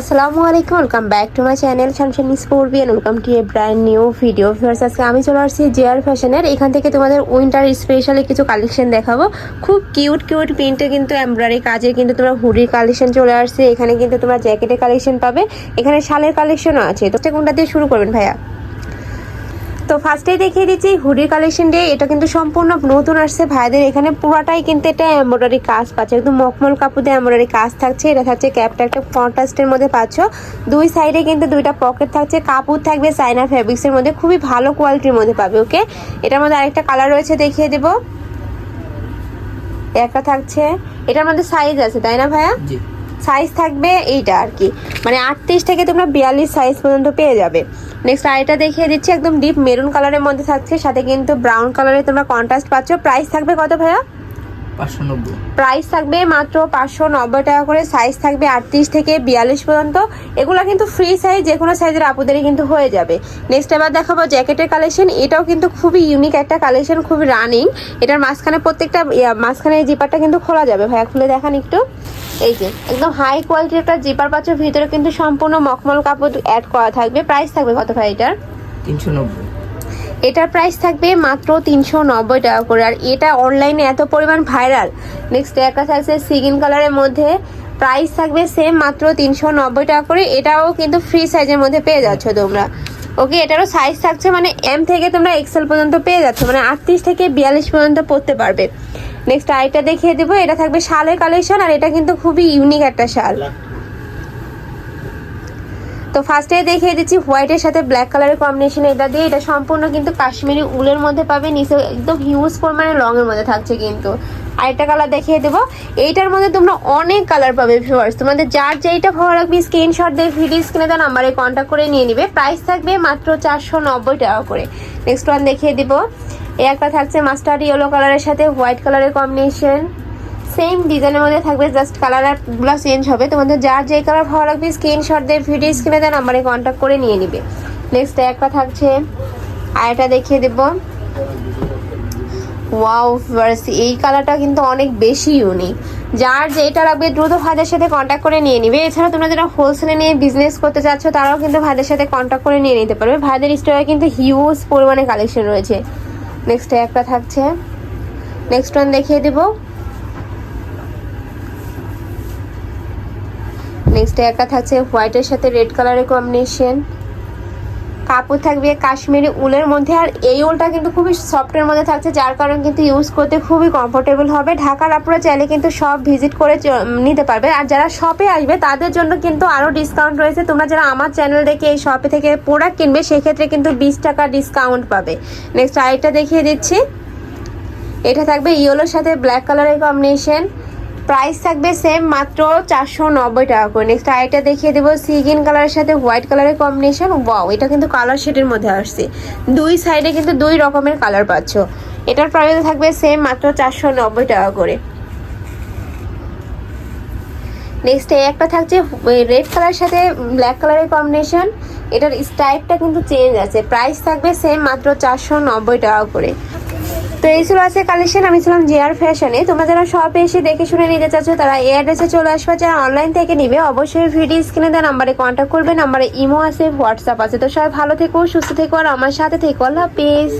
আসসালামু আলাইকুম welcome back to my channel Shamshan স্পোর্বি and welcome to a brand new video viewers আজকে আমি চলে আসছি জেয়ার ফ্যাশনের এখান থেকে তোমাদের উইন্টার স্পেশালি কিছু কালেকশন দেখাবো। খুব কিউট কিউট প্রিন্টে কিন্তু এমব্রয়ডারি কাজে কিন্তু তোমরা হুডির কালেকশন চলে আসছে। এখানে কিন্তু তোমরা জ্যাকেটের কালেকশন পাবে। এখানে শালের কালেকশনও আছে। তো কোনটা দিয়ে শুরু করবেন ভাইয়া? তো ফার্স্টেই দেখিয়ে দিচ্ছি হুডির কালেকশন ডে এটা কিন্তু সম্পূর্ণ নতুন আসছে। ভাইদের এখানে পুরাটাই কিন্তু এটা এমব্রয়ডারি কাজ পাচ্ছে। একদম মখমল কাপড় দিয়ে এমব্রয়ডারি কাজ থাকছে। এটা থাকছে ক্যাপটা, একটা কন্ট্রাস্টের মধ্যে পাচ্ছ। দুই সাইডে কিন্তু দুইটা পকেট থাকছে। কাপড় থাকবে সাইনা ফ্যাব্রিক্সের মধ্যে। খুবই ভালো কোয়ালিটির মধ্যে পাবে ওকে এটার মধ্যে আরেকটা কালার রয়েছে, দেখিয়ে দেবো। একটা থাকছে। এটার মধ্যে সাইজ আছে, তাই না ভাইয়া? সাইজ থাকবে এইটা আর কি মানে আটত্রিশ থেকে তোমরা বিয়াল্লিশ সাইজ পর্যন্ত পেয়ে যাবে। নেক্সট আরেকটা দেখিয়ে দিচ্ছি একদম ডিপ মেরুন কালারের মধ্যে থাকছে সাথে কিন্তু ব্রাউন কালারে তোমরা কন্ট্রাস্ট পাচ্ছ। প্রাইস থাকবে কত ভাইয়া? প্রাইস থাকবে মাত্র পাঁচশো নব্বই টাকা করে সাইজ থাকবে আটত্রিশ থেকে বিয়াল্লিশ পর্যন্ত। এগুলো কিন্তু ফ্রি সাইজ যে কোনো সাইজের আপুদেরই কিন্তু হয়ে যাবে। নেক্সট এবার দেখাবো জ্যাকেটের কালেকশন এটাও কিন্তু খুবই ইউনিক একটা কালেকশন খুবই রানিং এটার মাঝখানে প্রত্যেকটা মাঝখানে জিপারটা কিন্তু খোলা যাবে। ভাইয়া খুলে দেখান একটু। এই যে একদম হাই কোয়ালিটির একটা জিপার পাচ্ছ ভিতরে কিন্তু সম্পূর্ণ মখমল কাপড় অ্যাড করা থাকবে। প্রাইস থাকবে কত ভাই এটার? তিনশো নব্বই। এটার প্রাইস থাকবে মাত্র তিনশো নব্বই টাকা করে। আর এটা অনলাইনে এত পরিমাণ ভাইরাল নেক্সট একটা থাকছে সিগিন কালারের মধ্যে প্রাইস থাকবে সেম মাত্র তিনশো নব্বই টাকা করে। এটাও কিন্তু ফ্রি সাইজের মধ্যে পেয়ে যাচ্ছ তোমরা। ওকে এটারও সাইজ থাকছে মানে এম থেকে তোমরা এক্সেল পর্যন্ত পেয়ে যাচ্ছ। মানে আটত্রিশ থেকে বিয়াল্লিশ পর্যন্ত পড়তে পারবে। নেক্সট আরেকটা দেখিয়ে দেবো। এটা থাকবে শালের কালেকশন আর এটা কিন্তু খুবই ইউনিক একটা শাল। তো ফার্স্টে দেখিয়ে দিচ্ছি হোয়াইটের সাথে ব্ল্যাক কালারের কম্বিনেশন এটা দিয়ে। এটা সম্পূর্ণ কিন্তু কাশ্মীরি উলের মধ্যে পাবে, নিচে একদম হিউজ পরিমাণে রঙের মধ্যে থাকছে কিন্তু। আরেকটা কালার দেখিয়ে দেবো। এইটার মধ্যে তোমরা অনেক কালার পাবে ভিউয়ার্স তোমাদের যার যেইটা ভালো লাগবে স্ক্রিনশট দিয়ে ভিডিও স্ক্রিনে দেওয়া নাম্বারে কন্ট্যাক্ট করে নিয়ে নিবে। প্রাইস থাকবে মাত্র চারশো নব্বই টাকা করে। নেক্সট ওয়ান দেখিয়ে দিব। এই একটা থাকছে মাস্টার্ড ইয়েলো কালারের সাথে হোয়াইট কালারের কম্বিনেশন সেম ডিজাইনের মধ্যে থাকবে জাস্ট কালারগুলো চেঞ্জ হবে। তোমাদের যার যে কালার ভালো লাগবে স্ক্রিনশট দিয়ে ভিডিও স্ক্রিনে দেন নাম্বারে কন্ট্যাক্ট করে নিয়ে নিবে। নেক্সট একটা থাকছে আর এটা দেখিয়ে দেব। ওয়াও ভার্স এই কালারটা কিন্তু অনেক বেশি ইউনিক যার যেটা লাগবে দ্রুত ভাইদের সাথে কন্ট্যাক্ট করে নিয়ে নিবে। এছাড়া তোমরা যারা হোলসেলে নিয়ে বিজনেস করতে চাচ্ছ, তারাও কিন্তু ভাইদের সাথে কন্ট্যাক্ট করে নিয়ে নিতে পারবে। ভাইদের স্টোরে কিন্তু হিউজ পরিমাণে কালেকশন রয়েছে। নেক্সট একটা থাকছে। নেক্সট ওয়ান দেখিয়ে দেব। নেক্সট একটা থাকছে হোয়াইটের সাথে রেড কালারের কম্বিনেশন কাপড় থাকবে, কাশ্মীরি উলের মধ্যে। আর এই উলটা কিন্তু খুবই সফটের মধ্যে থাকছে, যার কারণে কিন্তু ইউজ করতে খুবই কমফোর্টেবল হবে। ঢাকার আপুরা চাইলে কিন্তু সব ভিজিট করে নিতে পারবে। আর যারা শপে আসবে, তাদের জন্য কিন্তু আরও ডিসকাউন্ট রয়েছে। তোমরা যারা আমার চ্যানেল দেখে এই শপে থেকে প্রোডাক্ট কিনবে, সেক্ষেত্রে কিন্তু বিশ টাকা ডিসকাউন্ট পাবে। নেক্সট আরেকটা দেখিয়ে দিচ্ছি। এটা থাকবে ইয়েলোর সাথে ব্ল্যাক কালারের কম্বিনেশন প্রাইস থাকবে সেম মাত্র চারশো নব্বই টাকা করে। নেক্সট আরেকটা দেখিয়ে দেবো সিগিন কালারের সাথে হোয়াইট কালারের কম্বিনেশন ওয়াও এটা কিন্তু কালার শেডের মধ্যে আসছে। দুই সাইডে কিন্তু দুই রকমের কালার পাচ্ছ। এটার প্রাইস থাকবে সেম মাত্র চারশো নব্বই টাকা করে। নেক্সট এই একটা থাকছে রেড কালারের সাথে ব্ল্যাক কালারের কম্বিনেশন এটার স্টাইপটা কিন্তু চেঞ্জ আছে। প্রাইস থাকবে সেম মাত্র চারশো নব্বই টাকা করে। তো এই ছিল আছে কালেকশন আমি ছিলাম জিআর ফ্যাশনে তোমরা যারা শপে এসে দেখে শুনে নিতে চাচ্ছ, তারা এই অ্যাড্রেসে চলে আসবে। যারা অনলাইন থেকে নিবে, অবশ্যই ভিডিও স্ক্রিনে দেওয়া নাম্বারে কন্ট্যাক্ট করবে। নাম্বারে ইমো আছে হোয়াটসঅ্যাপ আছে। তো সবাই ভালো থেকো, সুস্থ থেকো, আর আমার সাথে থেকো। আল্লাহ হাফিজ।